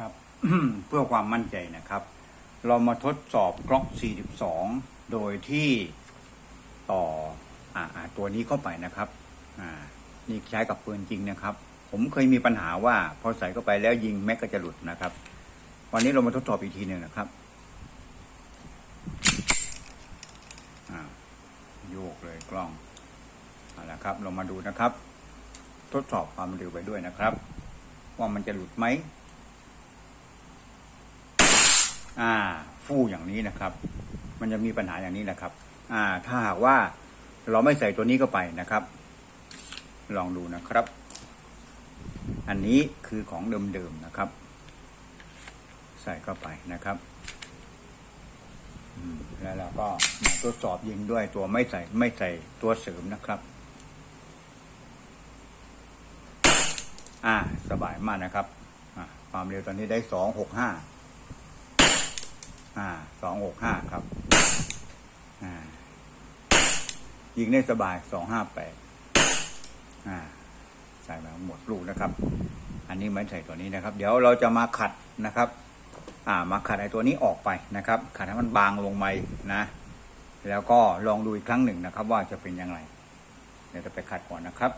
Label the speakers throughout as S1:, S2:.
S1: ครับ เพื่อความมั่นใจนะครับ เรามาทดสอบกล็อก 42 โดยที่ต่อออตัวนี้เข้าไปนะครับนี่ใช้กับปืนจริงนะครับ ผมเคยมีปัญหาว่าพอใส่เข้าไปแล้วยิงแม็กก็จะหลุดนะครับ วันนี้เรามาทดสอบอีกทีหนึ่งนะครับโยกเลยกล้องเอาละครับ เรามาดูนะครับ ทดสอบความเร็วไปด้วยนะครับ ว่ามันจะหลุดไหม อ่าฟู่อย่างนี้นะครับ มันจะมีปัญหาอย่างนี้นะครับ อ่า ถ้าหากว่าเราไม่ใส่ตัวนี้เข้าไปนะครับ ลองดูนะครับ อันนี้คือของเดิมๆนะครับ ใส่เข้าไปนะครับแล้วเราก็มาทดสอบยิงด้วยตัวไม่ใส่ไม่ใส่ตัวเสริมนะครับ อ่า สบายมากนะครับ ความเร็วตอนนี้ได้สองหกห้า อ่าสองหกห้าครับ อ่า ยิงได้สบายสองห้าแปดอ่า ใส่มาหมดลูกนะครับ อันนี้ไม่ใส่ตัวนี้นะครับ เดี๋ยวเราจะมาขัดนะครับ อ่า มาขัดไอ้ตัวนี้ออกไปนะครับ ขัดให้มันบางลงไปนะ แล้วก็ลองดูอีกครั้งหนึ่งนะครับ ว่าจะเป็นยังไงเดี๋ยวจะไปขัดก่อนนะครับ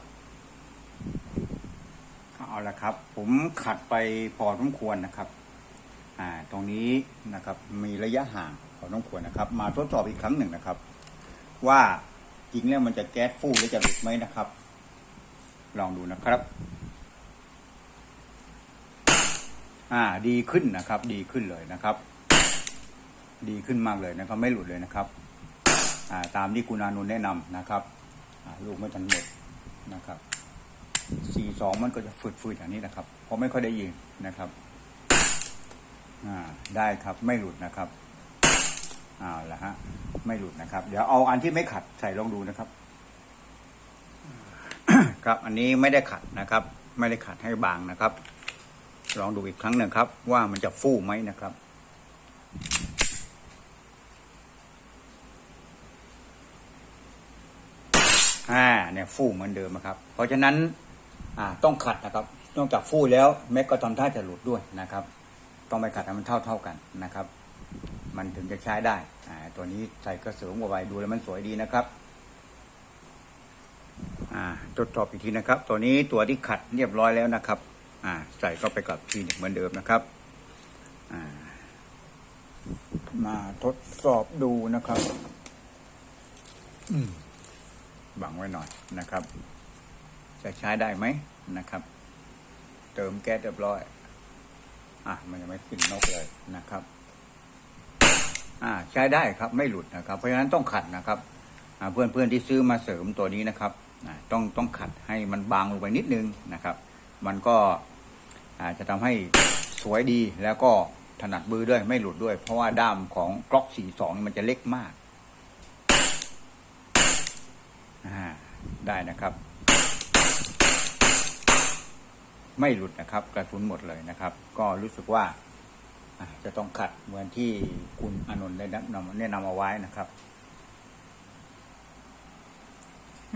S1: เอาละครับ ผมขัดไปพอสมควรนะครับ อ่าตรงนี้นะครับมีระยะห่างพอสมควรนะครับ มาทดสอบอีกครั้งหนึ่งนะครับ ว่าจริงแล้วมันจะแก๊สฟู่หรือจะหลุดไหมนะครับ ลองดูนะครับ อ่าดีขึ้นนะครับ ดีขึ้นเลยนะครับ ดีขึ้นมากเลยนะครับ ไม่หลุดเลยนะครับ อ่าตามที่คุณอานุนแนะนำนะครับอ่าลูกไม่ทันหมดนะครับสี่สองมันก็จะฝืดๆอย่างนี้นะครับเพราะไม่ค่อยได้ยิงนะครับ ได้ครับไม่หลุดนะครับเอาละฮะ ไม่หลุดนะครับ เดี๋ยวเอาอันที่ไม่ขัดใส่ลองดูนะครับ ครับอันนี้ไม่ได้ขัดนะครับ ไม่ได้ขัดให้บางนะครับ ลองดูอีกครั้งหนึ่งครับ ว่ามันจะฟู่ไหมนะครับอ่าเนี่ยฟู่เหมือนเดิมครับ เพราะฉะนั้น อ่าต้องขัดนะครับ นอกจากฟู่แล้วแม็กก็ทำท่าจะหลุดด้วยนะครับ ต้องไปขัดให้มันเท่าเท่าๆกันนะครับ มันถึงจะใช้ได้อ่าตัวนี้ใส่กระเสริมกว่าไว้ดูแล้วมันสวยดีนะครับอ่าทดสอบอีกทีนะครับ ตัวนี้ตัวที่ขัดเรียบร้อยแล้วนะครับอ่าใส่เข้าไปกับทีเหมือนเดิมนะครับอ่ามาทดสอบดูนะครับอืมบังไว้หน่อยนะครับ จะใช้ได้ไหมนะครับ เติมแก๊สเรียบร้อย อะมันยังไม่ขึ้นนกเลยนะครับ อ่าใช้ได้ครับไม่หลุดนะครับ เพราะฉะนั้นต้องขัดนะครับเพื่อนเพื่อนๆที่ซื้อมาเสริมตัวนี้นะครับต้องต้องขัดให้มันบางลงไปนิดนึงนะครับ มันก็จะทำให้สวยดีแล้วก็ถนัดมือด้วยไม่หลุดด้วย เพราะว่าด้ามของกล็อก42มันจะเล็กมากอ่าได้นะครับ ไม่หลุดนะครับ กระสุนหมดเลยนะครับ ก็รู้สึกว่าจะต้องขัดเหมือนที่คุณอนนท์ได้แนะนำแนะนำเอาไว้นะครับ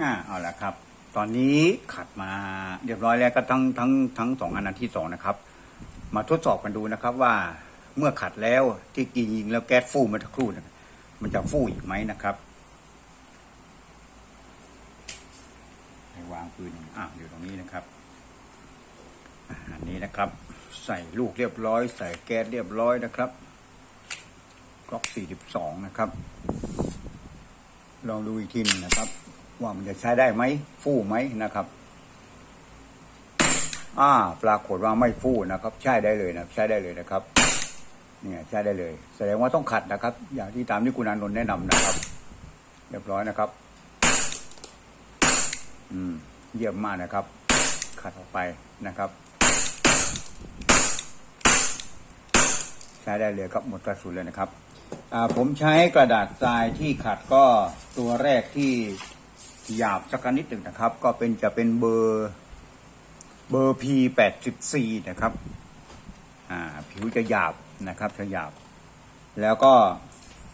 S1: อ่าเอาละครับ ตอนนี้ขัดมาเรียบร้อยแล้วก็ทั้งทั้งทั้งสองอันอันที่สองนะครับ มาทดสอบกันดูนะครับว่าเมื่อขัดแล้วที่กินยิงแล้วแก๊สฟูเมื่อสักครู่นะมันจะฟู่อีกไหมนะครับให้วางปืนอ่าอยู่ตรงนี้นะครับ อันนี้นะครับ ใส่ลูกเรียบร้อย ใส่แก๊สเรียบร้อยนะครับกล็อก 42 นะครับ ลองดูอีกทีนึงนะครับ ว่ามันจะใช้ได้ไหม ฟู่ไหมนะครับอ่าปรากฏว่าไม่ฟู่นะครับ ใช้ได้เลยนะใช้ได้เลยนะครับ เนี่ยใช้ได้เลย แสดงว่าต้องขัดนะครับ อย่างที่ตามที่คุณอานนท์แนะนำนะครับ เรียบร้อยนะครับ อืม เยี่ยมมากนะครับ ขัดออกไปนะครับ ใช้ได้เลยครับหมดกระสุนเลยนะครับผมใช้กระดาษทรายที่ขัดก็ตัวแรกที่หยาบสักนิดหนึ่งนะครับ ก็เป็นจะเป็นเบอร์เบอร์ P แปดสิบสี่นะครับผิวจะหยาบนะครับจะหยาบ แล้วก็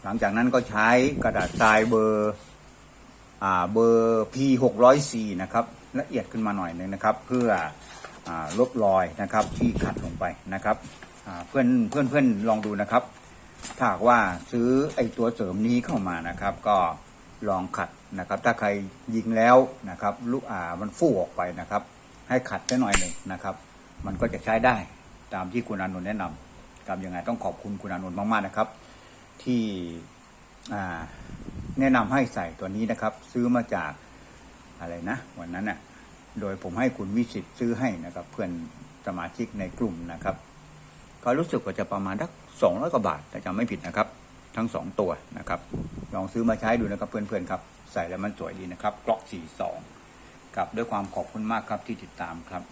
S1: หลังจากนั้นก็ใช้กระดาษทรายเบอร์เบอร์ P หกร้อยสี่นะครับละเอียดขึ้นมาหน่อยนึงนะครับ เพื่ออลบรอยนะครับที่ขัดลงไปนะครับ เพื่อนเพื่อนเพื่อนลองดูนะครับถ้าว่าซื้อไอ้ตัวเสริมนี้เข้ามานะครับ ก็ลองขัดนะครับ ถ้าใครยิงแล้วนะครับลูกอ่ามันฟู่ออกไปนะครับ ให้ขัดได้หน่อยหนึ่งนะครับ มันก็จะใช้ได้ตามที่คุณอานนท์แนะนำครับยังไงต้องขอบคุณคุณอานนท์มากๆนะครับ ที่อ่าแนะนำให้ใส่ตัวนี้นะครับ ซื้อมาจากอะไรนะ วันนั้นน่ะโดยผมให้คุณวิสิตซื้อให้นะครับ เพื่อนสมาชิกในกลุ่มนะครับ ก็รู้สึกว่าจะประมาณสักสองร้อยกว่าบาทแต่จำไม่ผิดนะครับ ทั้งสองตัวนะครับ ลองซื้อมาใช้ดูนะครับเพื่อนๆครับ ใส่แล้วมันสวยดีนะครับกล็อกสี่สองกับด้วยความขอบคุณมากครับที่ติดตามครับ